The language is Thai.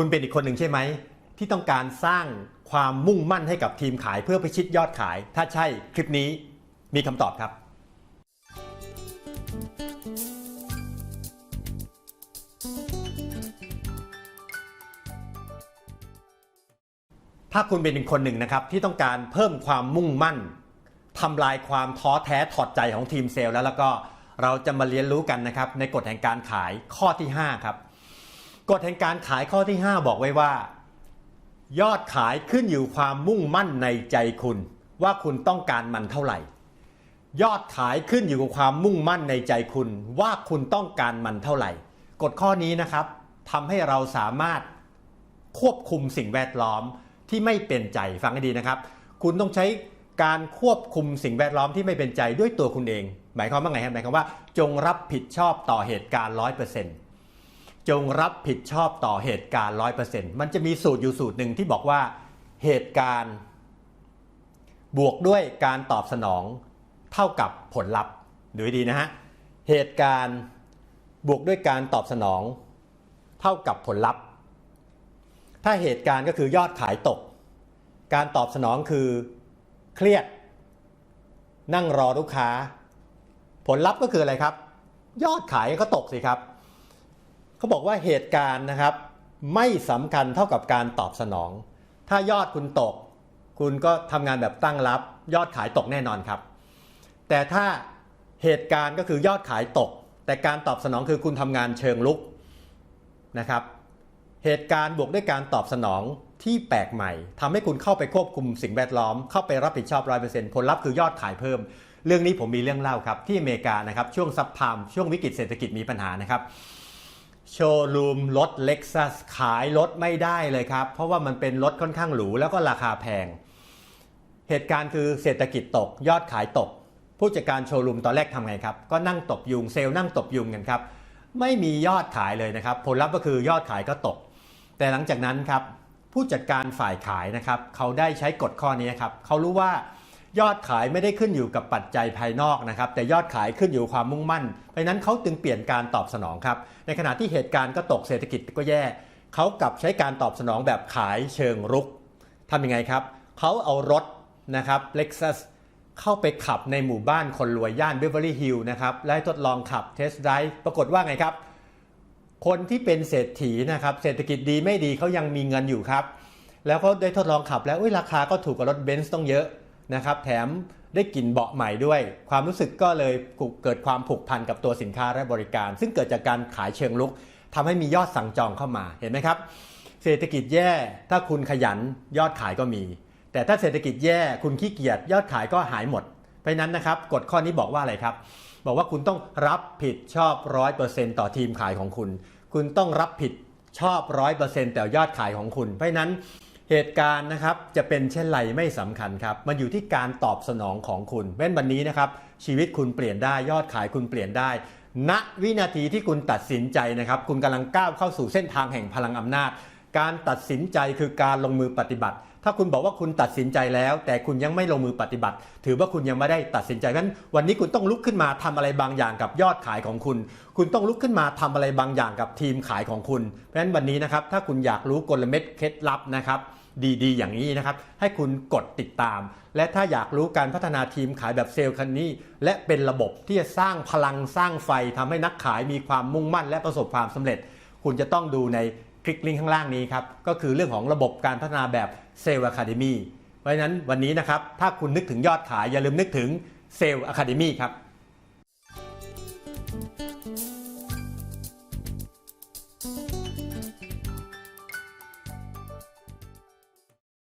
คุณเป็นอีกคนหนึ่งใช่ไหม ที่ต้องการสร้างความมุ่งมั่นให้กับทีมขายเพื่อพิชิตยอดขาย ถ้าใช่คลิปนี้มีคำตอบครับ ถ้าคุณเป็นอีกคนหนึ่งนะครับที่ต้องการเพิ่มความมุ่งมั่นทำลายความท้อแท้ถอดใจของทีมเซลล์แล้วแล้วก็เราจะมาเรียนรู้กันนะครับในกฎแห่งการขายข้อที่ 5 ครับ กฎแห่งการขายข้อที่ 5 บอกไว้ว่า ยอดขายขึ้นอยู่ความมุ่งมั่นในใจคุณ ว่าคุณต้องการมันเท่าไหร่ ยอดขายขึ้นอยู่กับความมุ่งมั่นในใจคุณ ว่าคุณต้องการมันเท่าไหร่กฎข้อนี้นะครับทำให้เราสามารถควบคุมสิ่งแวดล้อมที่ไม่เป็นใจฟังให้ดีนะครับ คุณต้องใช้การควบคุมสิ่งแวดล้อมที่ไม่เป็นใจด้วยตัวคุณเอง หมายความว่าไงครับหมายความว่า จงรับผิดชอบต่อเหตุการณ์ร้อยเปอร์เซ็นต์ จงรับผิดชอบต่อเหตุการณ์ร้อยเปอร์เซ็นต์มันจะมีสูตรอยู่สูตรหนึ่งที่บอกว่าเหตุการณ์ บวกด้วยการตอบสนองเท่ากับผลลัพธ์ดูให้ดีนะฮะเหตุการณ์บวกด้วยการตอบสนอง เท่ากับผลลัพธ์ ถ้าเหตุการณ์ก็คือยอดขายตก การตอบสนองคือเครียด นั่งรอลูกค้า ผลลัพธ์ก็คืออะไรครับ ยอดขายก็ตกสิครับ เขาบอกว่าเหตุการณ์นะครับ ไม่สำคัญเท่ากับการตอบสนอง ถ้ายอดคุณตก คุณก็ทำงานแบบตั้งรับ ยอดขายตกแน่นอนครับ แต่ถ้าเหตุการณ์ก็คือยอดขายตก แต่การตอบสนองคือคุณทำงานเชิงลุกนะครับ เหตุการณ์บวกด้วยการตอบสนองที่แปลกใหม่ทำให้คุณเข้าไปควบคุมสิ่งแวดล้อม เข้าไปรับผิดชอบร้อยเปอร์เซ็นต์ผลลัพธ์คือยอดขายเพิ่ม เรื่องนี้ผมมีเรื่องเล่าครับ ที่อเมริกานะครับ ช่วงซับพามช่วงวิกฤตเศรษฐกิจมีปัญหานะครับ โชว์รูมรถเล็กซัสขายรถไม่ได้เลยครับ เพราะว่ามันเป็นรถค่อนข้างหรูแล้วก็ราคาแพง เหตุการณ์คือเศรษฐกิจตก ยอดขายตก ผู้จัดการโชว์รูมตอนแรกทำไงครับ ก็นั่งตบยุงเซลล์นั่งตบยุงกันครับ ไม่มียอดขายเลยนะครับ ผลลัพธ์ก็คือยอดขายก็ตก แต่หลังจากนั้นครับผู้จัดการฝ่ายขายนะครับเขาได้ใช้กฎข้อนี้ครับเขารู้ว่า ยอดขายไม่ได้ขึ้นอยู่กับปัจจัยภายนอกนะครับ แต่ยอดขายขึ้นอยู่ความมุ่งมั่น เพราะนั้นเขาจึงเปลี่ยนการตอบสนองครับ ในขณะที่เหตุการณ์ก็ตกเศรษฐกิจก็แย่เขากลับใช้การตอบสนองแบบขายเชิงรุกทำยังไงครับเขาเอารถนะครับเล็กซัสเข้าไปขับในหมู่บ้านคนรวยย่านเบเวอร์ลี่ฮิลล์นะครับและทดลองขับเทสต์ไดรฟ์ปรากฏว่าไงครับ คนที่เป็นเศรษฐีนะครับเศรษฐกิจดีไม่ดีเขายังมีเงินอยู่ครับ แล้วเขาได้ทดลองขับแล้วราคาก็ถูกกว่ารถเบนซ์ต้องเยอะ นะครับแถมได้กลิ่นเบาะใหม่ด้วย ความรู้สึกก็เลยเกิดความผูกพันกับตัวสินค้าและบริการ ซึ่งเกิดจากการขายเชิงลุกทำให้มียอดสั่งจองเข้ามาเห็นไหมครับ เศรษฐกิจแย่ถ้าคุณขยันยอดขายก็มี แต่ถ้าเศรษฐกิจแย่คุณขี้เกียจยอดขายก็หายหมด เพราะนั้นนะครับกฎข้อนี้บอกว่าอะไรครับ บอกว่าคุณต้องรับผิดชอบร้อยเปอร์เซ็นต์ต่อทีมขายของคุณ คุณต้องรับผิดชอบร้อยเปอร์เซ็นต์แต่ยอดขายของคุณ เพราะนั้น เหตุการณ์นะครับจะเป็นเช่นไรไม่สำคัญครับ มันอยู่ที่การตอบสนองของคุณเว้นวันนี้นะครับชีวิตคุณเปลี่ยนได้ยอดขายคุณเปลี่ยนได้ ณวินาทีที่คุณตัดสินใจนะครับ คุณกำลังก้าวเข้าสู่เส้นทางแห่งพลังอำนาจ การตัดสินใจคือการลงมือปฏิบัติ ถ้าคุณบอกว่าคุณตัดสินใจแล้ว แต่คุณยังไม่ลงมือปฏิบัติ ถือว่าคุณยังไม่ได้ตัดสินใจเพราะฉะนั้นวันนี้คุณต้องลุกขึ้นมาทำอะไรบางอย่างกับยอดขายของคุณ คุณต้องลุกขึ้นมาทำอะไรบางอย่างกับทีมขายของคุณเพราะฉะนั้นวันนี้นะครับถ้าคุณอยากรู้กลเม็ดเคล็ดลับนะครับดีๆ อย่างนี้นะครับ ให้คุณกดติดตาม และถ้าอยากรู้การพัฒนาทีมขายแบบเซลล์คันนี้ และเป็นระบบที่จะสร้างพลังสร้างไฟทำให้นักขายมีความมุ่งมั่นและประสบความสำเร็จ คุณจะต้องดูใน ลิกลิงก์ข้างล่างนี้ครับ ก็คือเรื่องของระบบการพัฒนาแบบเซลล์อะคาเดมีเพราะฉะนั้นวันนี้นะครับ ถ้าคุณนึกถึงยอดขายอย่าลืมนึกถึงเซลล์อะคาเดมีครับ